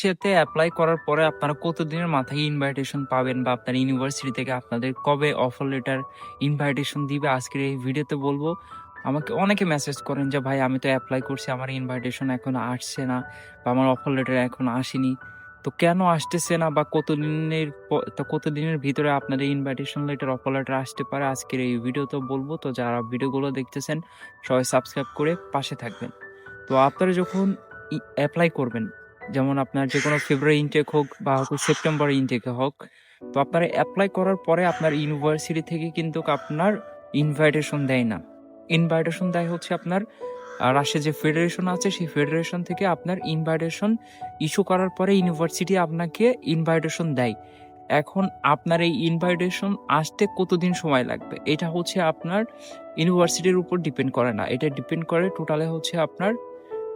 সেতে অ্যাপ্লাই করার পরে আপনারা কতদিনের মাথায় ইনভাইটেশন পাবেন বা আপনার ইউনিভার্সিটি থেকে আপনাদের কবে অফার লেটার ইনভাইটেশন দিবে? আজকের এই ভিডিওতে বলব। আমাকে অনেকে মেসেজ করেন যে, ভাই, আমি তো অ্যাপ্লাই করছি, আমার ইনভাইটেশন এখন আসছে না বা আমার অফার লেটার এখন আসেনি। তো কেন আসতেছে না বা কতদিনের তো কতদিনের ভিতরে আপনাদের ইনভাইটেশন লেটার অফার লেটার আসতে পারে আজকের এই ভিডিওতে বলব। তো যারা ভিডিওগুলো দেখতেছেন, সবাই সাবস্ক্রাইব করে পাশে থাকবেন। তো আপনারা যখন অ্যাপ্লাই করবেন যেমন আপনার যে কোনো ফেব্রুয়ারি ইনটেক হোক বা হয়তো সেপ্টেম্বর ইনটেকে হোক, তো আপনারা অ্যাপ্লাই করার পরে আপনার ইউনিভার্সিটি থেকে কিন্তু আপনার ইনভাইটেশন দেয় না। ইনভাইটেশন দেয় হচ্ছে আপনার রাশিয়ার যে ফেডারেশন আছে, সেই ফেডারেশন থেকে আপনার ইনভাইটেশন ইস্যু করার পরে ইউনিভার্সিটি আপনাকে ইনভাইটেশন দেয়। এখন আপনার এই ইনভাইটেশন আসতে কতদিন সময় লাগবে? এটা হচ্ছে আপনার ইউনিভার্সিটির উপর ডিপেন্ড করে না। এটা ডিপেন্ড করে টোটালে হচ্ছে আপনার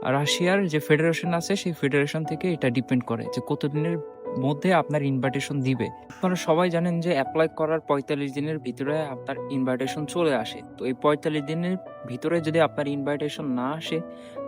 রাশিয়ার যে ফেডারেশন আছে, সেই ফেডারেশন থেকে এটা ডিপেন্ড করে যে কতদিনের মধ্যে আপনার ইনভাইটেশন দিবে। আপনারা সবাই জানেন যে অ্যাপ্লাই করার পঁয়তাল্লিশ দিনের ভিতরে আপনার ইনভাইটেশন চলে আসে। তো এই পঁয়তাল্লিশ দিনের ভিতরে যদি আপনার ইনভাইটেশন না আসে,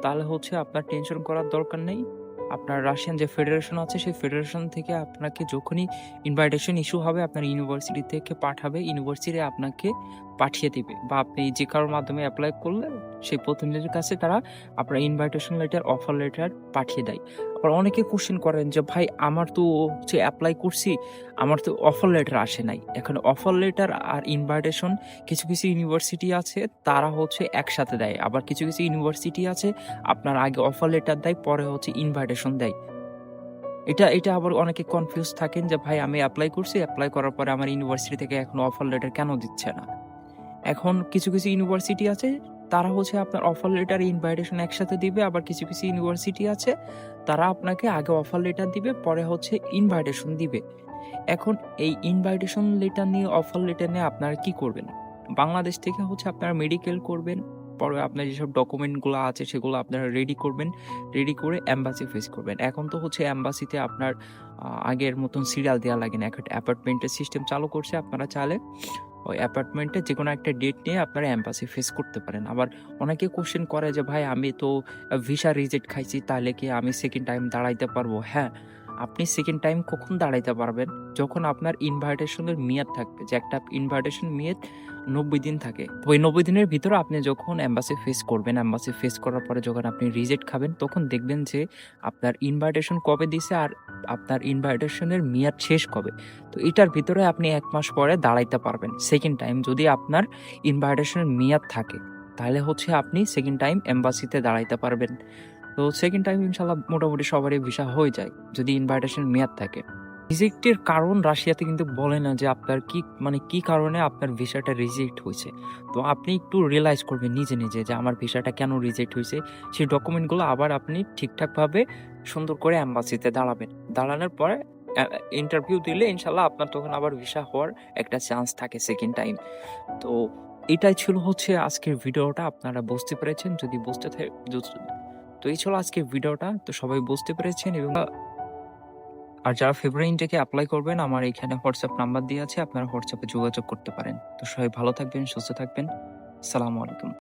তাহলে হচ্ছে আপনার টেনশন করার দরকার নেই। আপনার রাশিয়ান যে ফেডারেশন আছে, সেই ফেডারেশন থেকে আপনাকে যখনই ইনভাইটেশন ইস্যু হবে, আপনার ইউনিভার্সিটি থেকে পাঠাবে ইউনিভার্সিটি আপনাকে পাঠিয়ে দিবে। বা আপনি যে কারোর মাধ্যমে অ্যাপ্লাই করলে সেই প্রতিনিধির কাছে তারা আপনার ইনভাইটেশন লেটার অফার লেটার পাঠিয়ে দেয়। আবার অনেকে কোশ্চেন করেন যে, ভাই, আমার তো হচ্ছে অ্যাপ্লাই করছি, আমার তো অফার লেটার আসে নাই। এখন অফার লেটার আর ইনভাইটেশন কিছু কিছু ইউনিভার্সিটি আছে, তারা হচ্ছে একসাথে দেয়। আবার কিছু কিছু ইউনিভার্সিটি আছে, আপনার আগে অফার লেটার দেয়, পরে হচ্ছে ইনভাইটেশন দেয়। এটা এটা আবার অনেকে কনফিউজ থাকেন যে, ভাই, আমি অ্যাপ্লাই করছি অ্যাপ্লাই করার পরে আমার ইউনিভার্সিটি থেকে এখন অফার লেটার কেন দিচ্ছে না? এখন কিছু কিছু ইউনিভার্সিটি আছে তারা হচ্ছে আপনার অফার লেটার ইনভাইটেশন একসাথে দিবে, আবার কিছু কিছু ইউনিভার্সিটি আছে, তারা আপনাকে আগে অফার লেটার দিবে, পরে হচ্ছে ইনভাইটেশন দিবে। এখন এই ইনভাইটেশন লেটার নিয়ে অফার লেটার নিয়ে আপনারা কি করবেন? বাংলাদেশ থেকে হচ্ছে আপনারা মেডিকেল করবেন, পরে আপনার যেসব ডকুমেন্টগুলো আছে, সেগুলো আপনারা রেডি করবেন রেডি করে অ্যাম্বাসি ফেস করবেন। এখন তো হচ্ছে অ্যাম্বাসিতে আপনার আগের মতন সিরিয়াল দেওয়া লাগে না। এখন অ্যাপার্টমেন্টের সিস্টেম চালু করছে আপনারা চাইলে। ওই অ্যাপার্টমেন্টে যে কোনো একটা ডেট নিয়ে আপনারা অ্যাম্বাসি ফেস করতে পারেন। আবার অনেকে কোশ্চেন করে যে, ভাই, আমি তো ভিসা রিজেক্ট খাইছি, তাহলে কি আমি সেকেন্ড টাইম দাঁড়াইতে পারব? হ্যাঁ আপনি সেকেন্ড টাইম কখন দাঁড়াইতে পারবেন? যখন আপনার ইনভাইটেশনের মেয়াদ থাকবে, যে একটা ইনভাইটেশন মেয়াদ নব্বই দিন থাকে। তো ওই নব্বই দিনের ভিতরে আপনি যখন অ্যাম্বাসি ফেস করবেন অ্যাম্বাসি ফেস করার পরে যখন আপনি রিজেক্ট খাবেন, তখন দেখবেন যে আপনার ইনভাইটেশন কবে দিছে আর আপনার ইনভাইটেশনের মেয়াদ শেষ কবে। তো এটার ভিতরে আপনি এক মাস পরে দাঁড়াইতে পারবেন। সেকেন্ড টাইম যদি আপনার ইনভাইটেশনের মেয়াদ থাকে, তাহলে হচ্ছে আপনি সেকেন্ড টাইম অ্যাম্বাসিতে দাঁড়াইতে পারবেন। তো সেকেন্ড টাইম ইনশাল্লাহ মোটামুটি সবারই ভিসা হয়ে যায়, যদি ইনভাইটেশন মেয়াদ থাকে। রিজেক্টের কারণ রাশিয়াতে কিন্তু বলে না যে আপনার কি মানে কি কারণে আপনার ভিসাটা রিজেক্ট হয়েছে। তো আপনি একটু রিয়েলাইজ করবেন নিজে নিজে যে আমার ভিসাটা কেন রিজেক্ট হয়েছে, সেই ডকুমেন্টগুলো আবার আপনি ঠিকঠাকভাবে সুন্দর করে অ্যাম্বাসিতে দাঁড়াবেন। দাঁড়ানোর পরে ইন্টারভিউ দিলে ইনশাল্লাহ আপনার তখন আবার ভিসা হওয়ার একটা চান্স থাকে সেকেন্ড টাইম তো এটাই ছিল হচ্ছে আজকের ভিডিওটা আপনারা বুঝতে পেরেছেন? যদি বুঝতে তো এই ছিল আজকে ভিডিওটা। তো সবাই বুঝতে পেরেছেন এবং আর যারা ফেব্রুয়ারি ইনটেকে অ্যাপ্লাই করবেন, আমার এখানে হোয়াটসঅ্যাপ নাম্বার দিয়ে আছে, আপনারা হোয়াটসঅ্যাপে যোগাযোগ করতে পারেন। তো সবাই ভালো থাকবেন, সুস্থ থাকবেন। সালামু আলাইকুম।